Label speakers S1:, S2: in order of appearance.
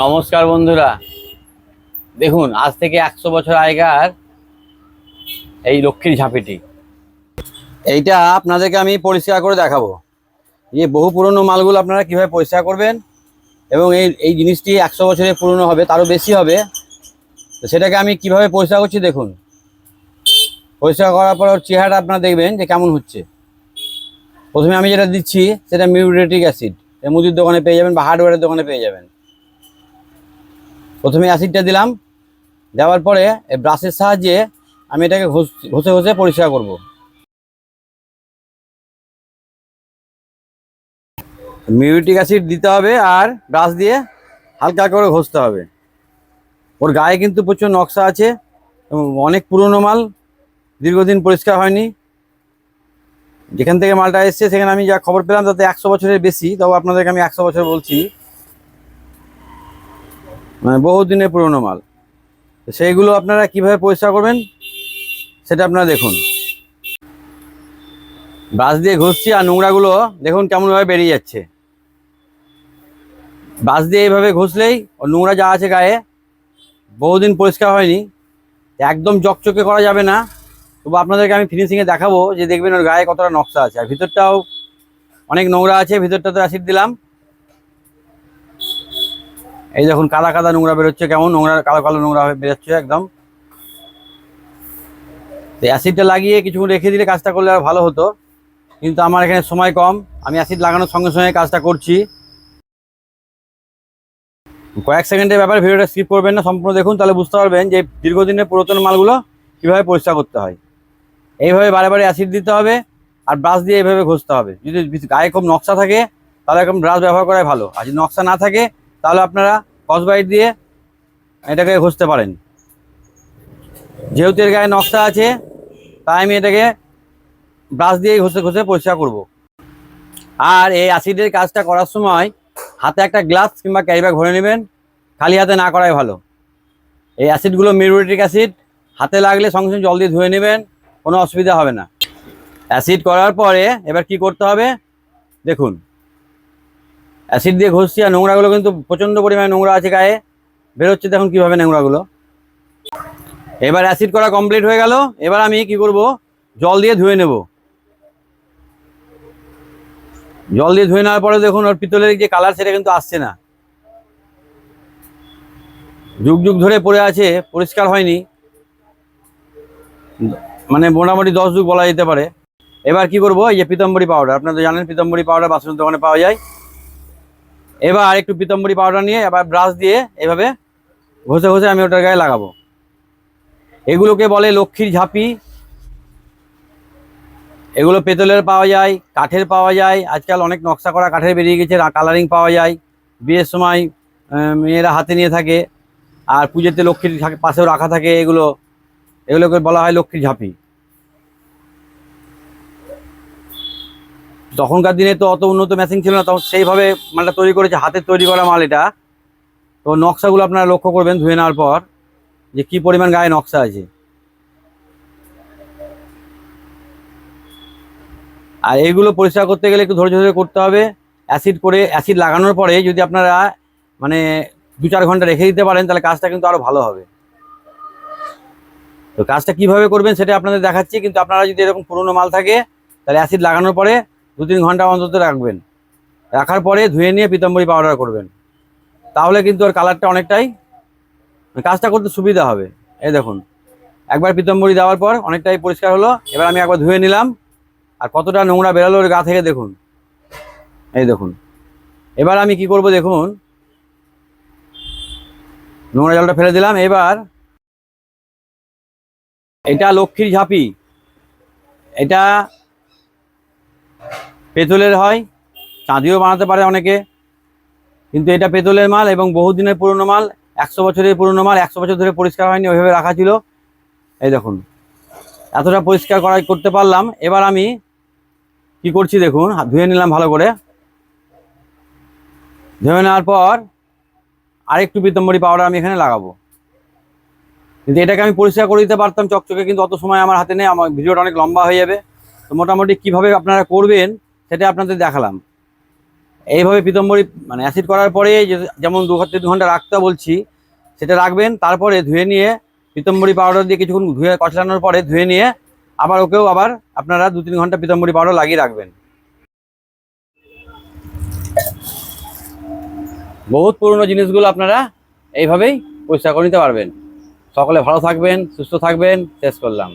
S1: নমস্কার বন্ধুরা। দেখুন, আজ থেকে একশো বছর আগেকার এই লক্ষ্মীর ঝাঁপিটি। এইটা আপনাদেরকে আমি পরিষ্কার করে দেখাবো। যে বহু পুরনো মালগুলো আপনারা কীভাবে পরিষ্কার করবেন এবং এই এই জিনিসটি একশো বছরের পুরনো হবে, তারও বেশি হবে। তো সেটাকে আমি কীভাবে পরিষ্কার করছি দেখুন। পরিষ্কার করার পর ওর চেহারাটা আপনারা দেখবেন যে কেমন হচ্ছে। প্রথমে আমি যেটা দিচ্ছি, সেটা মিউরেটিক অ্যাসিড। মুদির দোকানে পেয়ে যাবেন বা হার্ডওয়্যারের দোকানে পেয়ে যাবেন। প্রথমে অ্যাসিডটা দিলাম। দেওয়ার পরে এই ব্রাশের সাহায্যে আমি এটাকে ঘষ- ঘষে পরিষ্কার করব। মিউরিটিক অ্যাসিড দিতে হবে আর ব্রাশ দিয়ে হালকা করে ঘষতে হবে। ওর গায়ে কিন্তু প্রচুর নকশা আছে অনেক পুরনো মাল, দীর্ঘদিন পরিষ্কার হয়নি। যেখান থেকে মালটা এসছে, সেখানে আমি যা খবর পেলাম তাতে একশো বছরের বেশি, তবে আপনাদেরকে আমি একশো বছর বলছি। মানে বহু দিনের পুরনো মাল। সেইগুলো আপনারা কীভাবে পরিষ্কার করবেন, সেটা আপনারা দেখুন। ব্রাশ দিয়ে ঘষছি আর নোংরাগুলো, দেখুন কেমনভাবে বেরিয়ে যাচ্ছে। ব্রাশ দিয়ে এইভাবে ঘষলেই ওর নোংরা যা আছে গায়ে, বহুদিন পরিষ্কার হয়নি। একদম চকচকে করা যাবে না। তবু আপনাদেরকে আমি ফিনিশিংয়ে দেখাবো যে দেখবেন ওর গায়ে কতটা নকশা আছে। আর ভিতরটাও অনেক নোংরা আছে, ভিতরটাতে অ্যাসিড দিলাম। এই দেখুন, কাদা কাদা নোংরা বেরোচ্ছে কেমন? নোংরা, কালো কালো নোংরা বেরোচ্ছে একদম। তো অ্যাসিডটা লাগিয়ে কিছুক্ষণ রেখে দিলে কাজটা করলে আর ভালো হতো। কিন্তু আমার এখানে সময় কম। আমি অ্যাসিড লাগানোর সঙ্গে সঙ্গে কাজটা করছি। কয়েক সেকেন্ডের ব্যাপারে ভিডিওটা স্কিপ করবেন না, সম্পূর্ণ দেখুন, তাহলে বুঝতে পারবেন যে দীর্ঘদিনের পুরাতন মালগুলো কীভাবে পরিষ্কার করতে হয়। এইভাবে বারে বারে অ্যাসিড দিতে হবে আর ব্রাশ দিয়ে এইভাবে ঘষতে হবে। যদি গায়ে খুব নকশা থাকে, তাহলে এরকম ব্রাশ ব্যবহার করাই ভালো। আর যদি নকশা না থাকে তাহলে আপনারা কসবাইট দিয়ে এটাকে ঘষতে পারেন। যেহেতু এর গায়ে নকশা আছে, তাই আমি এটাকে ব্রাশ দিয়ে ঘষে ঘষে পরিষ্কার করব। আর এই অ্যাসিডের কাজটা করার সময় হাতে একটা গ্লাস কিংবা ক্যারিব্যাগ ভরে নেবেন, খালি হাতে না করাই ভালো। এই অ্যাসিডগুলো মিউরিটিক অ্যাসিড, হাতে লাগলে সঙ্গে সঙ্গে জল দিয়ে ধুয়ে নেবেন, কোনো অসুবিধা হবে না। অ্যাসিড করার পরে এবার কি করতে হবে? দেখুন। অ্যাসিড দিয়ে ঘষছি আর নোংরাগুলো কিন্তু প্রচণ্ড পরিমাণে নোংরা আছে গায়ে। বেরোচ্ছে দেখুন কীভাবে নোংরাগুলো। এবার অ্যাসিড করা কমপ্লিট হয়ে গেল। এবার আমি কি করব? জল দিয়ে ধুয়ে নেব। জল দিয়ে ধুয়ে নেওয়ার পরে দেখুন ওর পিতলের যে কালার সেটা কিন্তু আসছে না। যুগ যুগ ধরে পড়ে আছে, পরিষ্কার হয়নি। মানে মোটামুটি দশ যুগ বলা যেতে পারে। এবার কি করব? এই যে পিতম্বরী পাউডার আপনারা তো জানেন পিতম্বরী পাউডার বাসনের দোকানে পাওয়া যায়। এবার একটু পিতম্বরী পাউডার নিয়ে, এবার ব্রাশ দিয়ে এভাবে ঘষে ঘষে আমি ওটার গায়ে লাগাবো। এগুলোকে বলে লক্ষ্মীর ঝাঁপি। এগুলো পেতলের পাওয়া যায়, কাঠের পাওয়া যায়। আজকাল অনেক নকশা করা কাঠের বেরিয়ে গেছে কালারিং পাওয়া যায়। বিয়ের সময় মেয়েরা হাতে নিয়ে থাকে। আর পুজোতে লক্ষ্মীর পাশেও রাখা থাকে এগুলো। এগুলোকে বলা হয় লক্ষ্মীর ঝাঁপি। তখনকার দিনে তো অত উন্নত মেশিন ছিল না, তখন সেইভাবে মালটা তৈরি করেছে হাতের তৈরি করা মাল এটা। তো নকশাগুলো আপনারা লক্ষ্য করবেন ধুয়ে নেওয়ার পর, যে কি পরিমাণ গায়ে নকশা আছে। আর এইগুলো পরিষ্কার করতে গেলে একটু ধৈর্য ধরে করতে হবে। অ্যাসিড করে অ্যাসিড লাগানোর পরে যদি আপনারা মানে দু চার ঘণ্টা রেখে দিতে পারেন, তাহলে কাজটা কিন্তু আরও ভালো হবে। তো কাজটা কীভাবে করবেন সেটা আপনাদের দেখাচ্ছি, কিন্তু আপনারা যদি এরকম পুরোনো মাল থাকে, তাহলে অ্যাসিড লাগানোর পরে দু তিন ঘণ্টা অন্তত রাখবেন। রাখার পরে ধুয়ে নিয়ে পিতাম্বরী পাউডার করবেন। তাহলে কিন্তু ওর কালারটা অনেকটাই কাজটা করতে সুবিধা হবে। এই দেখুন, একবার পিতাম্বরী দেওয়ার পর অনেকটাই পরিষ্কার হলো। এবার আমি একবার ধুয়ে নিলাম। আর কতটা নোংরা বেরোলো ওর গা থেকে দেখুন। এই দেখুন, এবার আমি কি করব দেখুন? নোংরা জলটা ফেলে দিলাম। এবার এটা লক্ষ্মীর ঝাঁপি। এটা পেতলের হয়, চাঁদিও বানাতে পারে অনেকে। কিন্তু এটা পেতলের মাল এবং বহুদিনের পুরনো মাল, একশো বছরের পুরনো মাল, একশো বছর ধরে পরিষ্কার হয়নি, ওইভাবে রাখা ছিল। এই দেখুন, এতটা পরিষ্কার করা করতে পারলাম। এবার আমি কি করছি দেখুন ধুয়ে নিলাম ভালো করে। ধুয়ে নেওয়ার পর আরেকটু পিতম্বরী পাউডার আমি এখানে লাগাবো। কিন্তু এটাকে আমি পরিষ্কার করে দিতে পারতাম, চকচকে, কিন্তু অত সময় আমার হাতে নেই, আমার ভিডিওটা অনেক লম্বা হয়ে যাবে। তো মোটামুটি কীভাবে আপনারা করবেন, সেটা আপনাদের দেখালাম। এইভাবে পিতম্বরী মানে অ্যাসিড করার পরে যেমন দু ঘণ্টা দু ঘণ্টা রাখতে বলছি, সেটা রাখবেন, তারপরে ধুয়ে নিয়ে পিতম্বরী পাউডার দিয়ে কিছুক্ষণ ধুয়ে কচলানোর পরে ধুয়ে নিয়ে আবার ওকেও আবার আপনারা দু তিন ঘণ্টা পিতম্বরী পাউডার লাগিয়ে রাখবেন। বহুত পুরনো জিনিসগুলো আপনারা এইভাবেই পরিষ্কার করে নিতে পারবেন। সকলে ভালো থাকবেন, সুস্থ থাকবেন, শেষ করলাম।